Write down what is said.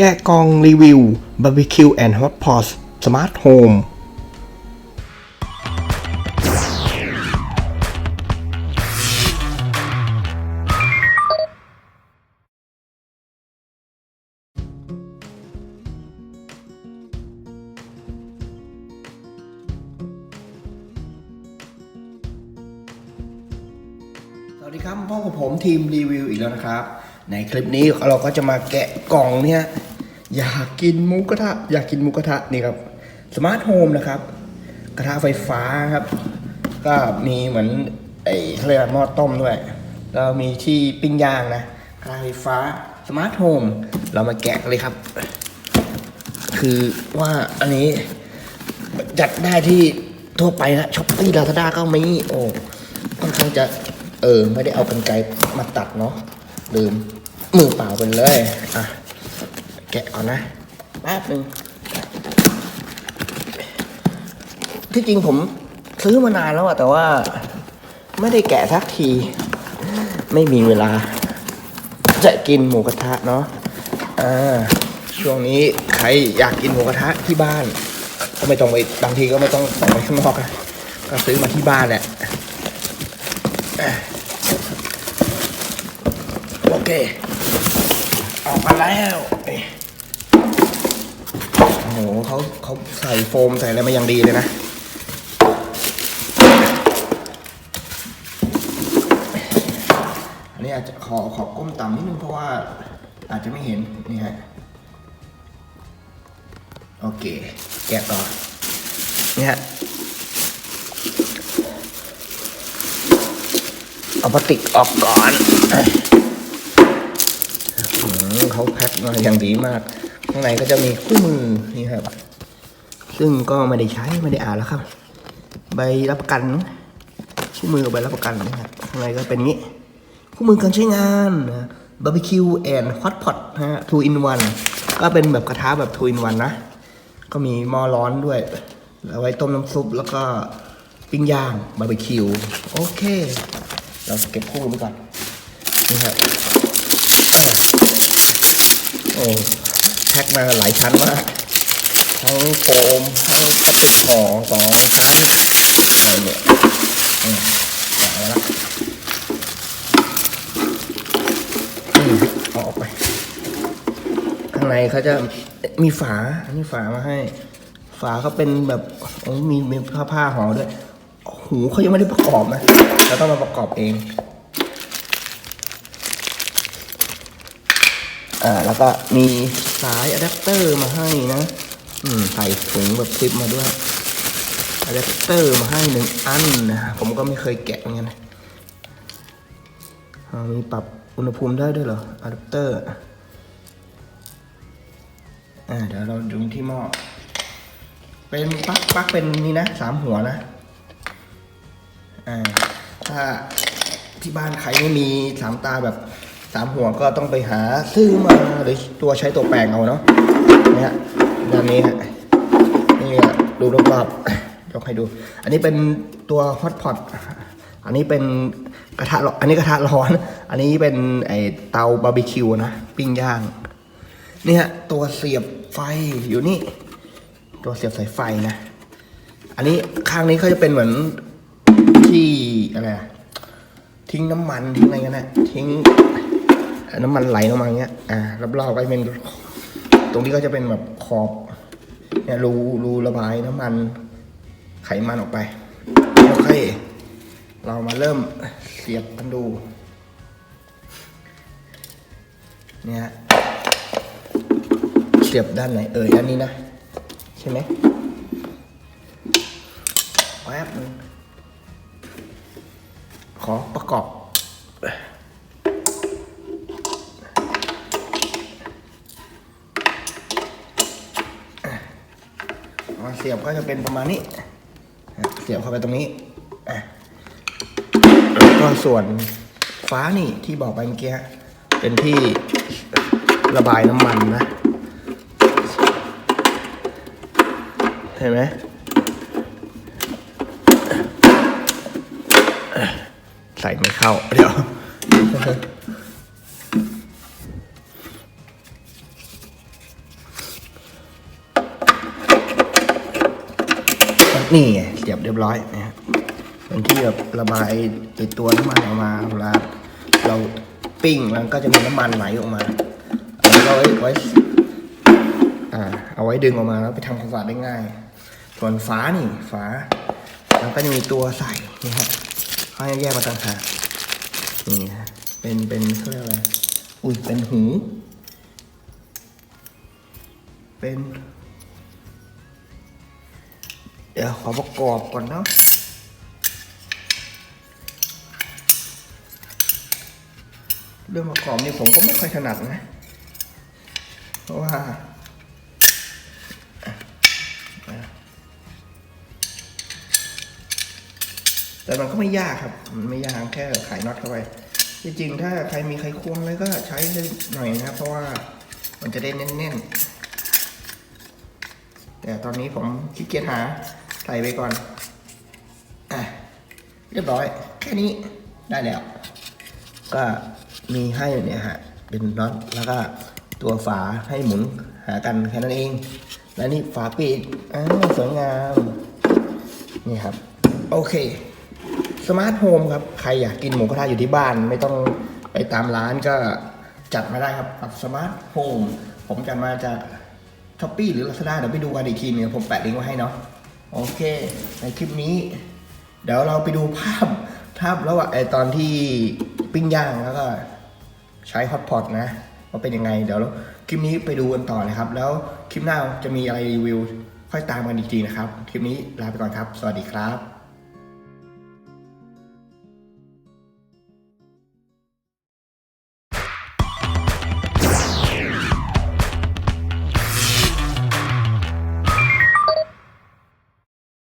แกะกองรีวิว Barbecue and Hot Pot Smart Home สวัสดีครับพ่อกับผมทีมรีวิวอีกแล้วนะครับ ในคลิปนี้เราก็จะมาแกะกล่องเนี่ยอยากกินหมูกระทะอยากกินหมูกระทะนี่ครับสมาร์ทโฮมนะครับ กระทะไฟฟ้าครับ ก็มีเหมือนไอ้เขาเรียกหม้อต้มด้วยแล้วมีที่ปิ้งย่างนะกระทะไฟฟ้าสมาร์ทโฮมเรามาแกะเลยครับ คือว่าอันนี้จัดได้ที่ทั่วไปนะช้อปปี้ลาซาด้าก็มีโอ้ค่อนข้างจะเออไม่ได้เอากันไกรมาตัดเนาะลืม มือเปล่าไปเลย อะ แกะก่อนนะแป๊บหนึ่งที่จริงผมซื้อมานานแล้วอะแต่ว่า ไม่ได้แกะสักที ไม่มีเวลา จะกินหมูกระทะเนาะอ่าช่วงนี้ใครอยากกินหมูกระทะที่บ้าน ก็ไม่ต้องไปบางทีก็ไม่ต้องออกไปข้างนอกนะก็ซื้อมาที่บ้านแหละโอเค ออกมาแล้วโอ้โหเขาเขาใส่โฟมใส่อะไรมาอย่างดีเลยนะ อันนี้อาจจะขอขอก้มต่ำนิดนึงเพราะว่าอาจจะไม่เห็น นี่ฮะ โอเค แกะต่อนี่ฮะเอาพลาสติกออกก่อนอ เขาแพ็คมาอย่างดีมาก ข้างในก็จะมีคู่มือนี่ครับ ซึ่งก็ไม่ได้ใช้ไม่ได้อ่านแล้วครับ ใบรับประกันคู่มือกับใบรับประกันนะครับข้างในก็เป็นงี้ คู่มือการใช้งานบาร์บีคิวแอนด์ฮอตพอตนะฮะ two in one ก็เป็นแบบกระทะแบบ two in one นะก็มีหม้อร้อนด้วยเอาไว้ต้มน้ำซุปแล้วก็ปิ้งย่างบาร์บีคิวโอเค เราเก็บคู่มือไปก่อนนี่ครับ โอ้แพ็คมาหลายชั้นมาก ทั้งโฟมทั้งติกห่อสองชั้นอะไรเนี่ยอืมเอาละอืมเอาออกไป ข้างในเขาจะมีฝาอันนี้ฝามาให้ ฝาเขาเป็นแบบมีมีผ้าผ้าห่อด้วย หูเขายังไม่ได้ประกอบนะเราต้องมาประกอบเอง อ่าแล้วก็มีสายอะแดปเตอร์มาให้นะ อืมใส่ถุงแบบคลิปมาด้วยอะแดปเตอร์มาให้หนึ่งอันนะผมก็ไม่เคยแกะเหมือนกันนะมีปรับอุณหภูมิได้ด้วยเหรออะแดปเตอร์อ่าเดี๋ยวเราดูที่หม้อเป็นปลั๊กปลั๊กเป็นนี่นะสามหัวนะอ่าถ้าที่บ้านใครไม่มีสามตาแบบ สามหัวก็ต้องไปหาซื้อมาหรือตัวใช้ตัวแปลงเอาเนาะเนี่ยด้านนี้ฮะนี่อะดูรอบๆยกให้ดู อันนี้เป็นตัวฮอตพอตอันนี้เป็นกระทะร้อนอันนี้กระทะร้อน อันนี้เป็นไอเตาบาร์บีคิวนะปิ้งย่างนี่ฮะตัวเสียบไฟอยู่นี่ ตัวเสียบสายไฟนะ อันนี้ข้างนี้เขาจะเป็นเหมือนที่อะไรทิ้งน้ำมันทิ้งอะไรกันนะทิ้ง น้ำมันไหลลงมาอย่าเงี้ย อ่ารอบๆก็จะเป็น ตรงนี้ก็จะเป็นแบบขอบ เนี่ยรูรูระบายน้ำมัน ไขมันออกไปโอเค เรามาเริ่มเสียบกันดู เนี่ยเสียบด้านไหน เอ่ยด้านนี้นะ ใช่ไหมแป๊บนึงขอประกอบ อะเสียบก็จะเป็นประมาณนี้เสียบเข้าไปตรงนี้แล้วก็ส่วนฟ้านี่ที่บอกไปเมื่อกี้เป็นที่ระบายน้ำมันนะเห็นไหมใส่ไม่เข้า เดี๋ยว นี่ไงเสียบเรียบร้อยนะฮะเป็นที่แบบระบายไอตัวน้ำมันออกมาเวลาเราปิ้งมันก็จะมีน้ำมันไหลออกมาเอาไว้ไว้อ่าเอาไว้ดึงออกมาแล้วไปทำความสะอาดได้ง่าย ส่วนฝานี่ฝามันก็จะมีตัวใส่นี่ฮะเขาให้แยกมาต่างหากนี่ฮะเป็นเป็นเขาเรียกอะไรอุ้ยเป็นหู เป็น ดี๋ยวขอประกอบก่อนเนาะเรื่องประกอบนี่ผมก็ไม่ค่อยถนัดนะ เพราะว่าแต่มันก็ไม่ยากครับ มันไม่ยากแค่ไขน็อตเข้าไป จริงๆ ถ้าใครมีไขควงอะไรก็ใช้ได้หน่อยนะครับเพราะว่ามันจะได้แน่นๆ แต่ตอนนี้ผมขี้เกียจหา ส่ไปก่อน อะ เรียบร้อย แค่นี้ได้แล้ว ก็มีให้เนี่ยฮะ เป็นน็อตแล้วก็ตัวฝาให้หมุนหากันแค่นั้นเอง และนี่ฝาปิดอ่าสวยงาม นี่ครับ โอเค สมาร์ทโฮมครับ ใครอยากกินหมูกระทะอยู่ที่บ้าน ไม่ต้องไปตามร้านก็จัดมาได้ครับกับสมาร์ทโฮมผมจัดมาจากช้อปปี้หรือ Lazada เดี๋ยวไปดูกันอีกทีนึงผมแปะลิงก์ไว้ให้เนาะ โอเค ในคลิปนี้ เดี๋ยวเราไปดูภาพภาพระหว่างไอตอนที่ปิ้งย่างแล้วก็ใช้ฮอตพอตนะว่าเป็นยังไง เดี๋ยวคลิปนี้ไปดูกันต่อนะครับ แล้วคลิปหน้าจะมีอะไรรีวิว ค่อยตามกันอีกทีนะครับ คลิปนี้ลาไปก่อนครับ สวัสดีครับ